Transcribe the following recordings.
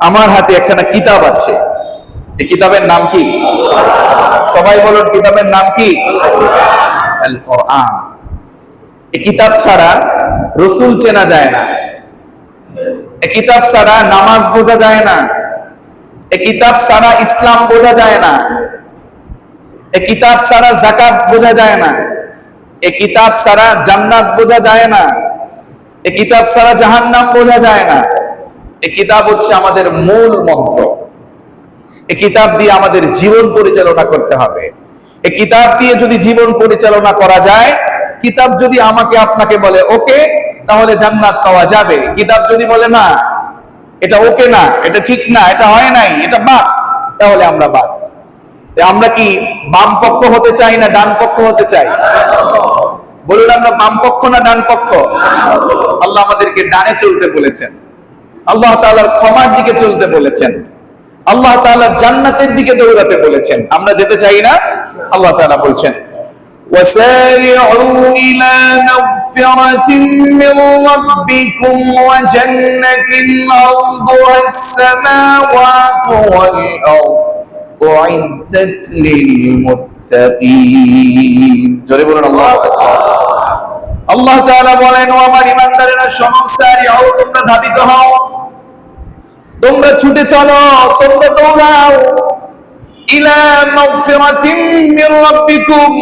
আমার হাতে একখানা কিতাব আছে। এই কিতাবের নাম কি? সবাই বলুন, কিতাবের নাম কি? কোরআন এই কিতাব ছাড়া রসুল চেনা যায় না। এ কিতাব ছাড়া নামাজ বোঝা যায় না। এ কিতাব ছাড়া ইসলাম বোঝা যায় না। এ কিতাব ছাড়া জাকাত বোঝা যায় না। এ কিতাব ছাড়া জান্নাত বোঝা যায় না। এ কিতাব ছাড়া জাহান্নাম বোঝা যায় না। এ কিতাব হচ্ছে আমাদের মূল মন্ত্র। এ কিতাব দিয়ে আমাদের জীবন পরিচালনা করতে হবে। এ কিতাব দিয়ে যদি জীবন পরিচালনা করা যায়, কিতাব যদি আমাকে আপনাকে বলে ওকে, তাহলে জান্নাত পাওয়া যাবে। কিতাব যদি বলে না, এটা ওকে না, এটা ঠিক না, এটা হয় নাই, এটা বাদ, তাহলে আমরা বাদ। আমরা কি বাম পক্ষ হতে চাই না ডান পক্ষ হতে চাই? বলুন, আমরা বাম পক্ষ না ডান পক্ষ? আল্লাহ আমাদেরকে ডানে চলতে বলেছেন। আল্লাহ তাআলার ক্ষমার দিকে চলতে বলেছেন আল্লাহ তাআলার জান্নাতের দিকে দৌড়াতে বলেছেন আমরা যেতে চাই না আল্লাহ তাআলা বলছেন وسارعوا إلى مغفرة من ربكم وجنة عرضها السماوات والأرض أعدت للمتقين জোরে বলুন আল্লাহু আকবার আল্লাহ তাআলা বলেন, ও আমার হও তোমরা ধাবিত হও। তোমরা ছুটে চলো, তোমরা দৌড়াও। ইলা মাগফিরাতিন মির রাব্বিকুম।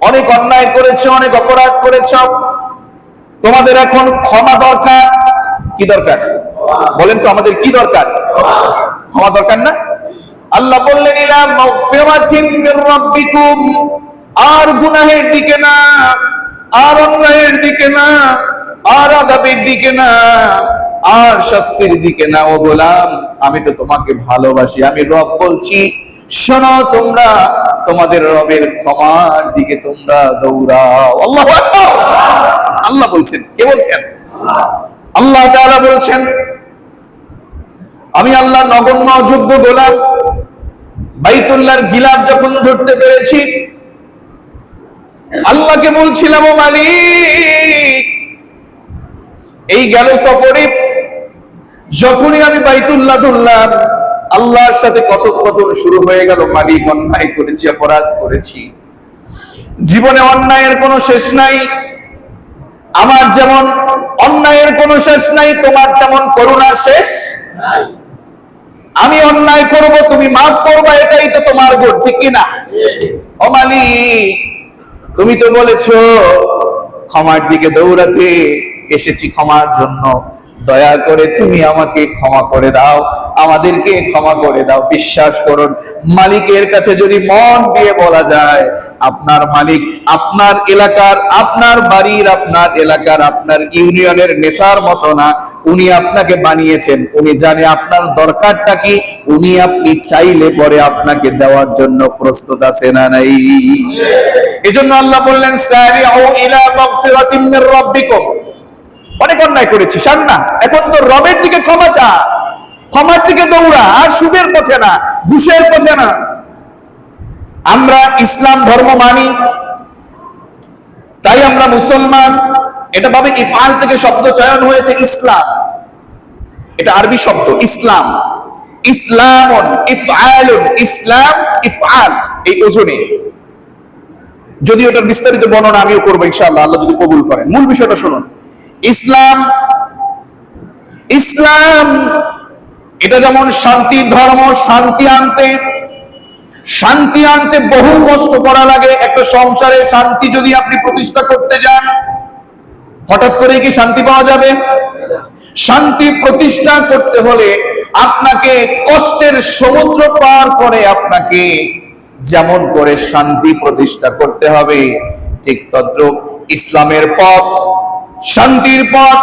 অনেক অন্যায় করেছ, অনেক অপরাধ করেছ। তোমাদের এখন ক্ষমা দরকার। কি দরকার? বলেন তো, আমাদের কি দরকার? ক্ষমা দরকার না? আল্লাহ বললেন, ইলা মাগফিরাতিন মির রাব্বিকুম। আর গুনাহের দিকে না। আর অন্যায়ের দিকে না, আর আদাবের দিকে না, আর শাস্তির দিকে না। ও গোলাম, আমি তো তোমাকে ভালোবাসি, আমি রব বলছি, শোনো তোমরা, তোমাদের রবের ক্ষমার দিকে তোমরা দৌড়াও। আল্লাহ আল্লাহ বলছেন, কে বলছেন? আল্লাহ তাআলা বলছেন, আমি আল্লাহ নগণ্য অযোগ্য গোলাম, বাইতুল্লাহর গিলাপ যখন ধরতে পেরেছি আল্লাহকে বলছিলাম, ও মালিক, এই গেল সফরে। যখনই আমি বাইতুল্লাহ ধরলাম, আল্লাহর সাথে কথোপকথন শুরু হয়ে গেল। মালিক অন্যায় করেছি, অপরাধ করেছি। জীবনে অন্যায়ের কোনো শেষ নাই। আমার যেমন অন্যায়ের কোনো শেষ নাই, তোমার তেমন করুণার শেষ আমি অন্যায় করব, তুমি মাফ করবা, এটাই তো তোমার ঠিক কিনা ও তুমি তো বলেছ, ক্ষমার দিকে দৌড়াতে এসেছি ক্ষমার জন্য। দয়া করে তুমি আমাকে ক্ষমা করে দাও, আমাদেরকে ক্ষমা করে দাও, বিশ্বাস করুন। মালিকের কাছে যদি মন দিয়ে বলা যায়, আপনার মালিক আপনার এলাকার, আপনার বাড়ির, আপনার এলাকার, আপনার ইউনিয়নের নেতার মতো না উনি আপনাকে বানিয়েছেন। উনি জানে আপনার দরকারটা কি, উনি আপনি চাইলে পরে আপনাকে দেওয়ার জন্য প্রস্তুত আছে না নাই। এজন্য আল্লাহ বললেন সারিউ ইলা মাগফিরাতিন মির রাব্বিকুম। অনেক অন্যায় করেছি শান না। এখন তো রবের দিকে ক্ষমা চা। ক্ষমার দিকে দৌড়া, আর সুদের পথে না, ঘুষের পথে না। আমরা ইসলাম ধর্ম মানি, তাই আমরা মুসলমান। এটা ভাবে ইফআল থেকে শব্দ চয়ন হয়েছে ইসলাম। এটা আরবি শব্দ, ইসলাম। ইফআলুন, ইসলাম, ইফআল, এই ওজনে। যদি ওটার বিস্তারিত বর্ণনা আমিও করব ইনশাআল্লাহ, আল্লাহ যদি কবুল করেন। মূল বিষয়টা শুনুন। ইসলাম ইসলাম, এটা যেমন শান্তির ধর্ম, শান্তি আনতে শান্তি আনতে বহু কষ্ট করা লাগে। একটা সংসারে শান্তি যদি আপনি প্রতিষ্ঠা করতে যান হঠাৎ করে কি শান্তি পাওয়া যাবে? শান্তি প্রতিষ্ঠা করতে হলে আপনাকে কষ্টের সমুদ্র পার করে আপনাকে যেমন করে শান্তি প্রতিষ্ঠা করতে হবে। ঠিক তদ্রুপ ইসলামের পথ, শান্তির পথ,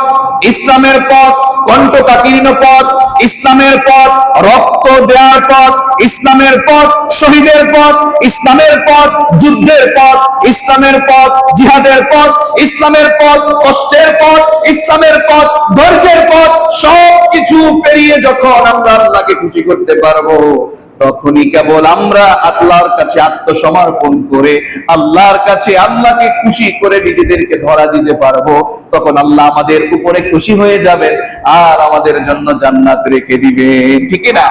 ইসলামের পথ, কণ্ঠকাকীর্ণ পথ ইসলামের পথ, রক্ত দেওয়ার পথ, ইসলামের পথ, শহীদের পথ, ইসলামের পথ, যুদ্ধের পথ, ইসলামের পথ, জিহাদের পথ, ইসলামের পথ, কষ্টের পথ, ইসলামের পথ ধৈর্যের পথ সব কিছু পেরিয়ে যখন আমরা আল্লাহকে খুশি করতে পারব তখনই কেবল আমরা আল্লাহর কাছে আত্মসমর্পণ করে আল্লাহর কাছে আল্লাহকে খুশি করে নিজেদেরকে ধরা দিতে পারব, তখন আল্লাহ আমাদের উপরে খুশি হয়ে যাবেন আর আমাদের জন্য জান্নাত রেখে দিবে ঠিক না?